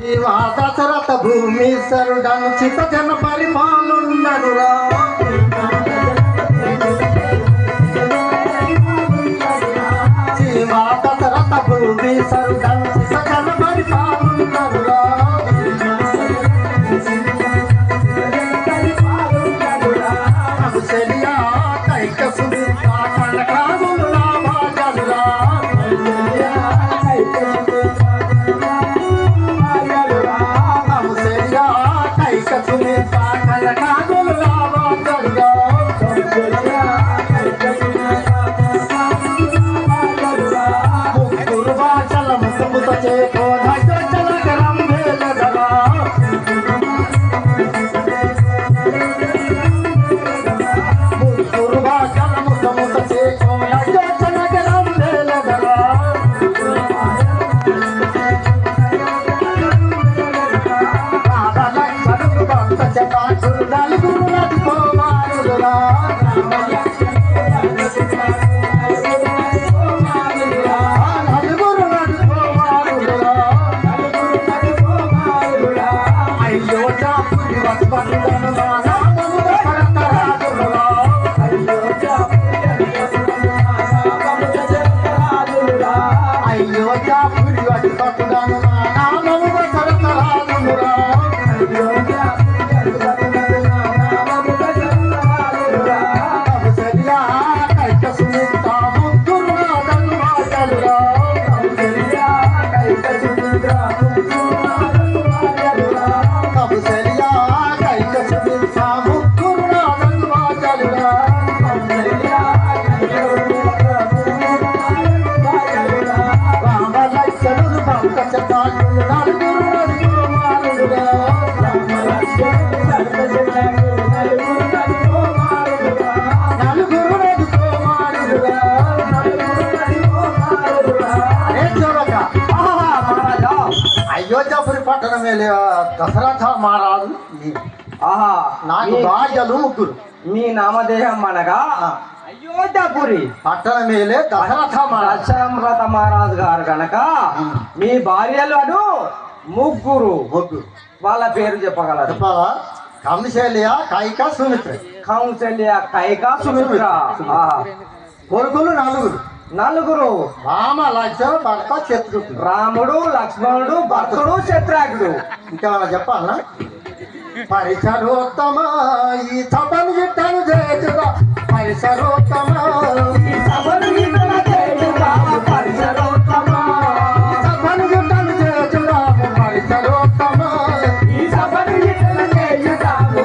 దశరథ భూమి సరుడను చిత జన పరిపాలుండనురా శివా దశరథ భూమి Pudanga దశరథ మహారాజు ఆహా నాకు భార్యలు ముగ్గురు మీ నామధేయం అనగా. అయోధ్యపురి పట్టణం వెళ్ళే దశరథ మహారాజు దశరథ మహారాజు గారు గనక మీ భార్యలను ముగ్గురు ముగ్గురు వాళ్ళ పేరు చెప్పగలరు చెప్పాలా కంశల్య కైక సుమిత్ర కౌశల్య కైక సుమిత్ర. కొడుకులు నలుగురు నలుగురు. రామ లక్ష్మణ భర్త శత్రుడు రాముడు లక్ష్మణుడు భర్తడు శత్రాకుడు ఇంకా చెప్పాలా? పరిసరోత్తమ ఈ తపను గిట్టను చేతుగా పరిసరోత్తమ ఈ తపను గిట్టను చేతుగా పరిసరోత్తమ తపను గిట్టను పరిసరోత్తమ ఈ తపను గిట్టను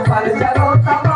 పరిసరోత్తమ